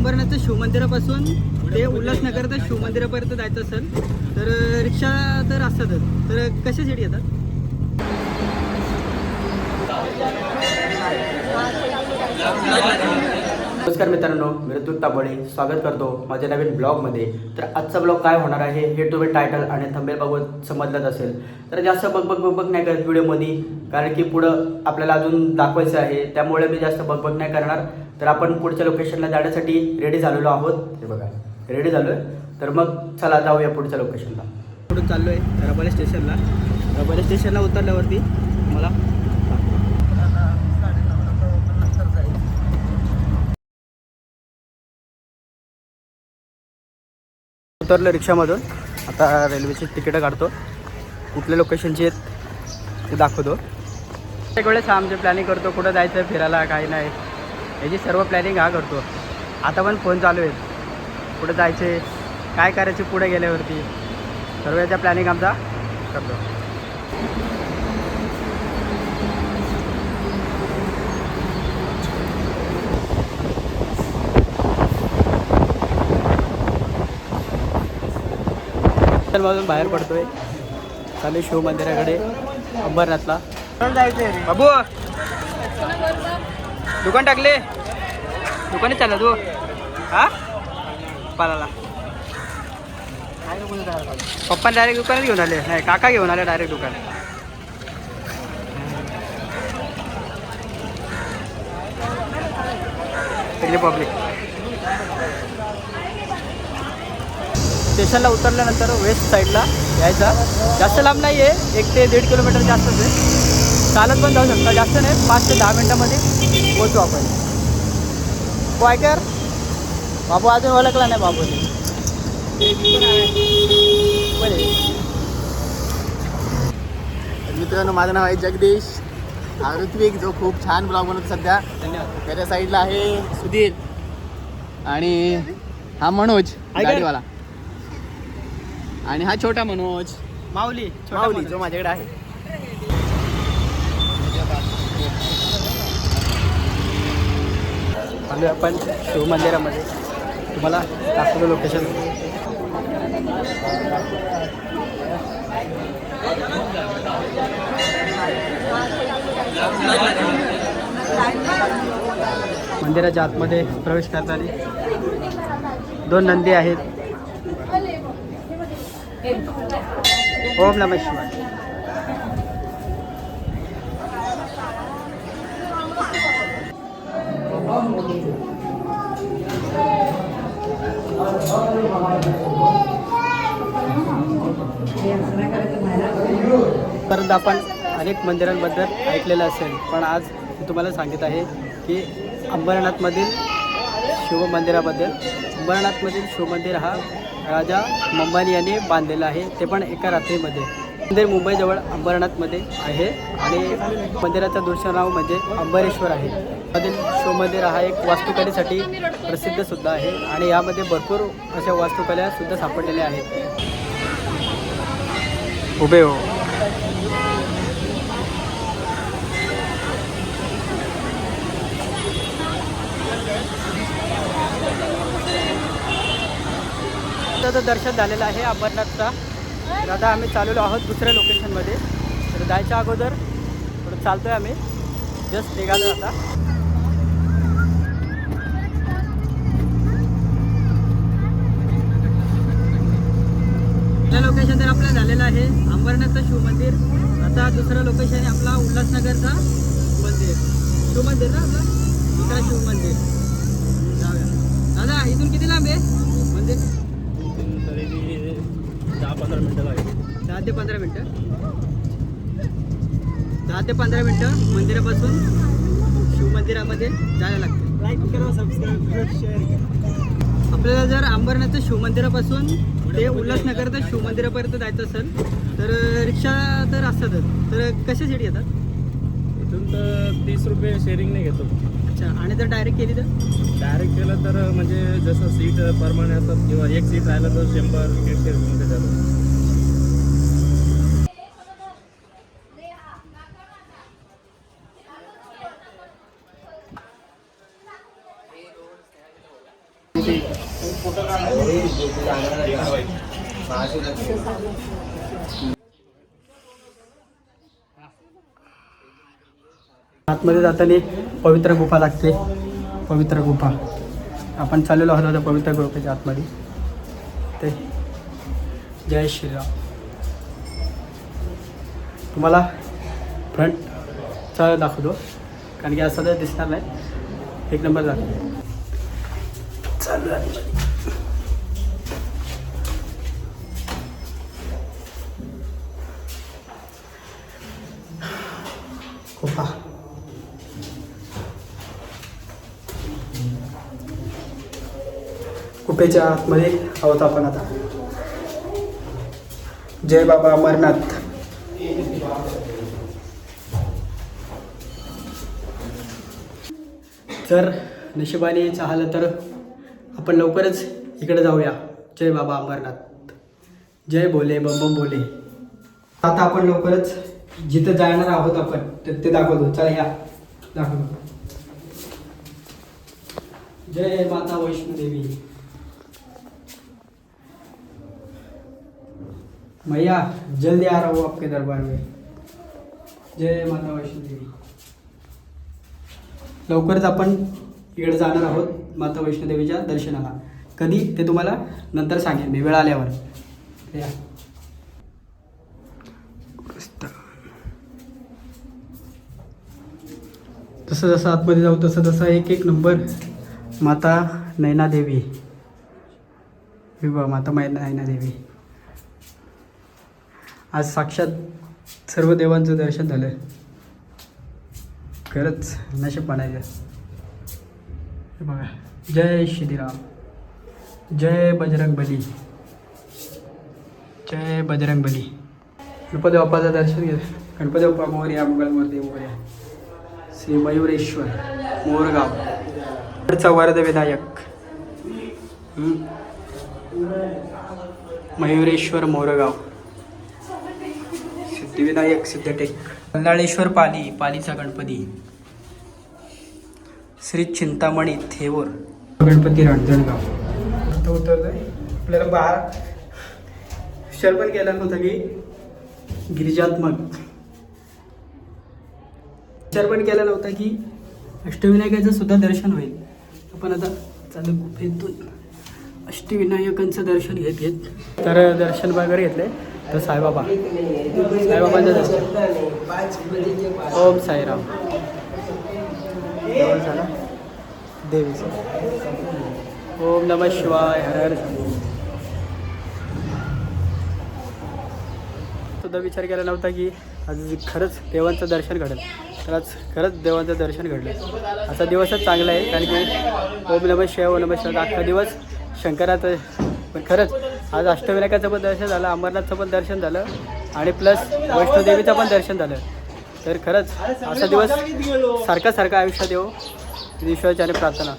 अंबरनाथच्या शिवमंदिरापासून ते उल्हासनगर ते शिवमंदिरापर्यंत जायचं असेल तर रिक्षा तर असतातच. तर कशासाठी येतात? नमस्कार मित्रांनो मी ऋतुक ताबळे. स्वागत करतो माझ्या नवीन ब्लॉगमध्ये. तर आजचा ब्लॉग काय होणार आहे हे तुम्ही टायटल आणि थंबेल बघून समजलंच असेल. तर जास्त बघबग बघबग नाही करत व्हिडिओमध्ये कारण की पुढं आपल्याला अजून दाखवायचं आहे. त्यामुळे मी जास्त बघबग नाही करणार. तर आपण पुढच्या लोकेशनला जाण्यासाठी रेडी झालेलो आहोत. हे बघा रेडी झालो आहे तर मग चला जाऊया पुढच्या लोकेशनला पुढून चाललो आहे रबाले स्टेशनला रबाले स्टेशनला उतरल्यावरती मला उतरलो रिक्षामधून. आता रेल्वेची तिकीटं काढतो. कुठल्या लोकेशनची आहेत ते दाखवतो. एक वेळेस आमचे प्लॅनिंग करतो कुठं जायचं फिरायला काही नाही. याची सर्व प्लॅनिंग हा करतो. आता पण फोन चालू आहेत. कुठं जायचे काय करायचे पुढे गेल्यावरती. सर्व याचा प्लॅनिंग आमचा करतो. मधून बाहेर पडतोय. चालू शिव मंदिराकडे अंबरनाथला. जायचंय बाबू! दुकान टाकले. दुकानच चालला तू. हा? पालाला पप्पा डायरेक्ट दुकानात घेऊन आले. नाही काका घेऊन आले डायरेक्ट दुकान. पब्लिक स्टेशनला उतरल्यानंतर वेस्ट साईडला यायचा. जास्त लांब नाही आहे एक ते दीड किलोमीटर जास्तच आहे चालत पण जाऊ शकता. जास्त नाही पाच ते दहा मिनटामध्ये. पोचू आपण. वायकर? बाबू अजून ओळखला नाही बाबूने. मित्रांनो माझं नाव आहे जगदीश. हा ऋत्विक जो खूप छान ब्लॉग बनवतो सध्या. धन्यवाद. त्याच्या साईडला आहे सुधीर. आणि हा मनोज काय? गाडीवाला. आणि हा छोटा मनोज. माऊली माऊली. जो माझ्याकडे आहे. आलोय आपण शिवमंदिरामध्ये तुम्हाला दाखवलं लोकेशन मंदिराच्या आतमध्ये प्रवेश करताना दोन नंदी आहेत. ओम नम शिवाय. परंतु आपण अनेक मंदिरांबद्दल ऐकलेलं असेल पण आज मी तुम्हाला सांगित आहे की अंबरनाथमधील शिवमंदिराबद्दल अंबरनाथमधील शिवमंदिर हा राजा मुंबानी यांनी बांधलेला आहे ते पण एका रात्रीमध्ये. मंदिर मुंबईजवळ अंबरनाथमध्ये आहे आणि मंदिराचं दुसरं नाव म्हणजे अंबरेश्वर आहे. मधील शिवमंदिर हा एक वास्तुकलेसाठी प्रसिद्ध सुद्धा आहे आणि यामध्ये भरपूर अशा वास्तुकला सुद्धा सापडलेल्या आहेत. उभे हो. दर्शन झालेलं आहे अमरनाथचा तर आता आम्ही चाललेलो आहोत दुसऱ्या लोकेशनमध्ये तर जायच्या अगोदर थोडं चालतोय आम्ही. जस्ट निघालो आता. लोकेशन तर आपलं झालेलं आहे अंबरनाथचं शिवमंदिर आता दुसरं लोकेशन आहे आपला उल्हासनगरचा मंदिर. शिवमंदिर ना आपलं? दुसरा शिवमंदिर जाऊया. दादा इथून किती लांब आहे? मंदिर. दहा पंधरा मिनिटं लागेल. दहा ते पंधरा मिनटं. दहा ते पंधरा मिनटं मंदिरापासून शिवमंदिरामध्ये जायला लागतं. लाईक करा सबस्क्राईब शेअर आपल्याला जर अंबरनाथच्या शिवमंदिरापासून ते उल्हासनगर ते शिवमंदिरापर्यंत जायचं असेल तर रिक्षा तर असतातच. तर कशासाठी येतात? इथून तर तीस रुपये शेअरिंग नाही घेतो. अच्छा आणि जर डायरेक्ट केली तर? डायरेक्ट केलं तर म्हणजे जसं सीट प्रमाणे असतात किंवा एक सीट राहिलं तर शंभर दीडशे रुपये जातं ठीक आतमध्ये जाताना पवित्र गुफा लागते. पवित्र गुफा. आपण चाललेलो आहोत आता पवित्र गुफेच्या आतमध्ये. ते. जय श्रीराम. तुम्हाला फ्रंटचा दाखवतो. कारण की असं तर दिसणार नाही. एक नंबर दाखवतो चालू आहे गुफा गुफेच्या आतमध्ये आहोत आपण आता. जय बाबा अमरनाथ. जर नशिबाने चाहलं तर आपण लवकरच इकडे जाऊया. जय बाबा अमरनाथ. जय बोले बम बम बोले आता आपण लवकरच जिथं जाणार आहोत आपण ते ते दाखवतो. चला या दाखवतो जय माता वैष्णोदेवी मैया जल्दी आ रहा हूँ आपके दरबार में। जय माता वैष्णोदेवी लवकरच आपण इकडे जाणार आहोत माता वैष्णोदेवीच्या दर्शनाला. कधी? ते तुम्हाला नंतर सांगेन मी वेळ आल्यावर. या. जसं जसं आतमध्ये जाऊ तसं तसं एक एक नंबर माता नैना देवी हे माता मै नैना देवी आज साक्षात सर्व देवांचं दर्शन झालं खरंच नशीब म्हणायचं बघा जय श्रीराम जय बजरंग बली जय बजरंग बली गणपती बाप्पाचं दर्शन घे. गणपती बाप्पा मोर्या मंगळमूर्ती मोर्या. श्री मयुरेश्वर मोरगाव. वरद विनायक मयुरेश्वर मोरगाव. सिद्धिविनायक सिद्धटेक. कल्लाळेश्वर पाली पालीचा गणपती. श्री चिंतामणी थेवर. गणपती रणजणगाव आता उतरलोय. आपल्याला बाहेर विचार पण केला नव्हता की गिरिजात्मक विचार पण केला नव्हता की अष्टविनायकाचं सुद्धा दर्शन होईल. आपण आता चालू गुफेतून अष्टविनायकांचं दर्शन घेत घेत तर दर्शन वगैरे घेतलंय. तर साईबाबा. साईबाबांचं दर्शन. ओम साईराम. जवळ झाला? देवीचं ओम नम शिवाय. हर हर. सुद्धा विचार केला नव्हता की आज खरंच देवांचं दर्शन घडेल. तर आज खरंच देवांचं दर्शन घडलं. असा दिवसच चांगला आहे कारण की ओम नम शिवाय ओम नम शिवाय. अख्खा दिवस शंकराचं. पण खरंच आज अष्टविनायकाचं पण दर्शन झालं अमरनाथचं पण दर्शन झालं आणि प्लस वैष्णोदेवीचं पण दर्शन झालं. तर खरंच असा दिवस सारखा सारखा आयुष्यात येऊ ईश्वराची आणि प्रार्थना.